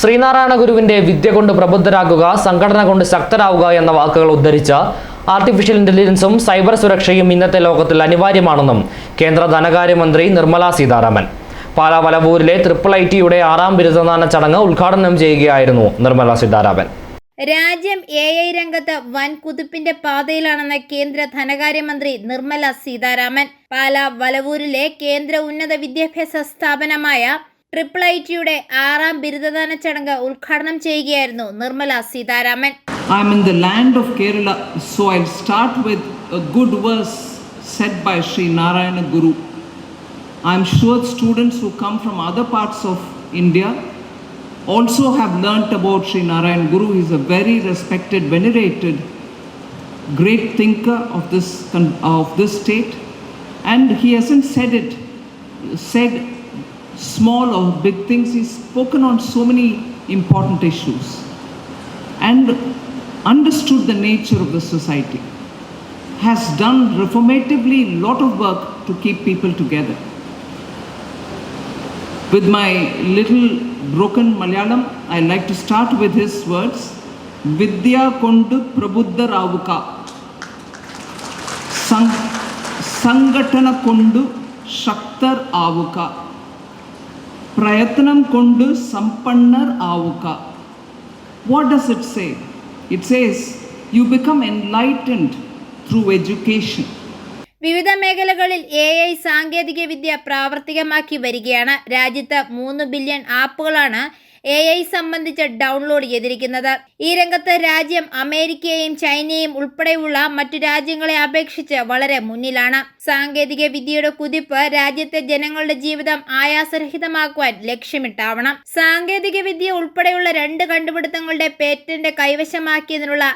ശ്രീനാരായണ ഗുരുവിന്റെ വിദ്യ കൊണ്ട് പ്രബുദ്ധരാകുക സംഘടന കൊണ്ട് ശക്തരാകുക എന്ന വാക്കുകൾ ഉദ്ധരിച്ച ആർട്ടിഫിഷ്യൽ ഇന്റലിജൻസും സൈബർ സുരക്ഷയും ഇന്നത്തെ ലോകത്തിൽ അനിവാര്യമാണെന്നും കേന്ദ്ര ധനകാര്യമന്ത്രി നിർമ്മല സീതാരാമൻ. പാലാ വലവൂരിലെ ട്രിപ്പിൾ ഐ ടിയുടെ ആറാം ബിരുദദാന ചടങ്ങ് ഉദ്ഘാടനം ചെയ്യുകയായിരുന്നു നിർമ്മല സീതാരാമൻ. രാജ്യം എ ഐ രംഗത്ത് വൻ കുതിപ്പിന്റെ പാതയിലാണെന്ന് കേന്ദ്ര ധനകാര്യമന്ത്രി നിർമ്മല സീതാരാമൻ. പാലാ വലവൂരിലെ കേന്ദ്ര ഉന്നത വിദ്യാഭ്യാസ സ്ഥാപനമായ ട്രിപ്പിൾ ഐ ടിയുടെ ആറാം ബിരുദദാന ചടങ്ങ് ഉദ്ഘാടനം ചെയ്യുകയായിരുന്നു Nirmala Sitharaman I'm in the land of Kerala, so I'll start with a good verse said by Sri Narayana Guru. I'm sure students who come from other parts of India also have learnt about Sri Narayan Guru. is a very respected, venerated, great thinker of this, of this state. And he hasn't said it, said small or big things. He's spoken on so many important issues and understood the nature of the society. Has done reformatively lot of work to keep people together. With my little broken Malayalam, I like to start with his words Vidya Kondu Prabuddha Ravuka. Sang- Sangatana kundu Shaktar Avuka. പ്രയത്നം കൊണ്ട് സമ്പന്നർ ആവുക. What does it say it says you become enlightened through education. വിവിധ മേഖലകളിൽ A I സാങ്കേതിക വിദ്യ പ്രാവർത്തികമാക്കി വരികയാണ്. രാജ്യത്ത് മൂന്ന് ബില്യൺ ആപ്പുകളാണ് എ ഐ സംബന്ധിച്ച് ഡൗൺലോഡ് ചെയ്തിരിക്കുന്നത്. ഈ രംഗത്ത് രാജ്യം അമേരിക്കയെയും ചൈനയും ഉൾപ്പെടെയുള്ള മറ്റു രാജ്യങ്ങളെ അപേക്ഷിച്ച് വളരെ മുന്നിലാണ്. സാങ്കേതിക വിദ്യയുടെ കുതിപ്പ് രാജ്യത്തെ ജനങ്ങളുടെ ജീവിതം ആയാസരഹിതമാക്കുവാൻ ലക്ഷ്യമിട്ടാവണം. സാങ്കേതിക വിദ്യ ഉൾപ്പെടെയുള്ള രണ്ട് കണ്ടുപിടുത്തങ്ങളുടെ പേറ്റന്റ് കൈവശമാക്കിയതിനുള്ള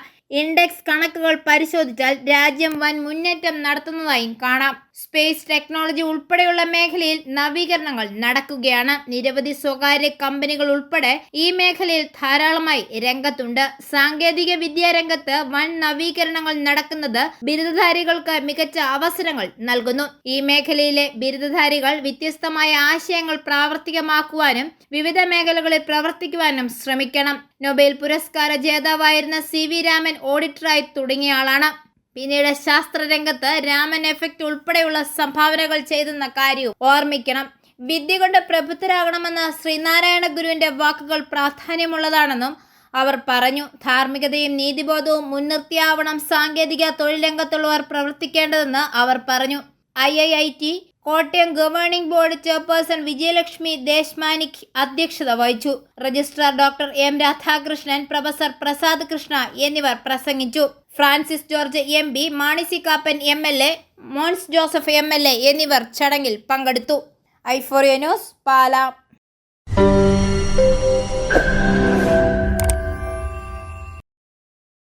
ഇൻഡെക്സ് കണക്കുകൾ പരിശോധിച്ചാൽ രാജ്യം വൻ മുന്നേറ്റം നടത്തുന്നതായും കാണാം. സ്പേസ് ടെക്നോളജി ഉൾപ്പെടെയുള്ള മേഖലയിൽ നവീകരണങ്ങൾ നടക്കുകയാണ്. നിരവധി സ്വകാര്യ കമ്പനികൾ ഉൾപ്പെടെ ഈ മേഖലയിൽ ധാരാളമായി രംഗത്തുണ്ട്. സാങ്കേതിക വിദ്യാ രംഗത്ത് വൻ നവീകരണങ്ങൾ നടക്കുന്നത് ബിരുദധാരികൾക്ക് മികച്ച അവസരങ്ങൾ നൽകുന്നു. ഈ മേഖലയിലെ ബിരുദധാരികൾ വ്യത്യസ്തമായ ആശയങ്ങൾ പ്രാവർത്തികമാക്കുവാനും വിവിധ മേഖലകളിൽ പ്രവർത്തിക്കുവാനും ശ്രമിക്കണം. നൊബേൽ പുരസ്കാര ജേതാവായിരുന്ന സി വി രാമൻ ഓഡിറ്ററായി തുടങ്ങിയ ആളാണ്. പിന്നീട് ശാസ്ത്രരംഗത്ത് രാമൻ എഫക്റ്റ് ഉൾപ്പെടെയുള്ള സംഭാവനകൾ ചെയ്തെന്ന കാര്യവും ഓർമ്മിക്കണം. വിദ്യ കൊണ്ട് പ്രബുദ്ധരാകണമെന്ന ശ്രീനാരായണ ഗുരുവിന്റെ വാക്കുകൾ പ്രാധാന്യമുള്ളതാണെന്നും അവർ പറഞ്ഞു. ധാർമ്മികതയും നീതിബോധവും മുൻനിർത്തിയാവണം സാങ്കേതിക തൊഴിൽ രംഗത്തുള്ളവർ പ്രവർത്തിക്കേണ്ടതെന്ന് അവർ പറഞ്ഞു. I I I T Kottayam governing board chairperson Vijayalakshmi Deshmanik അധ്യക്ഷത വഹിച്ചു. Registrar doctor M Radhakrishnan professor Prasad Krishna എന്നിവർ പ്രസംഗിച്ചു. Francis George M P Mani C Kappan M L A Mons Joseph M L A എന്നിവർ ചടങ്ങിൽ പങ്കെടുത്തു. ഐഫോറിയ news Pala.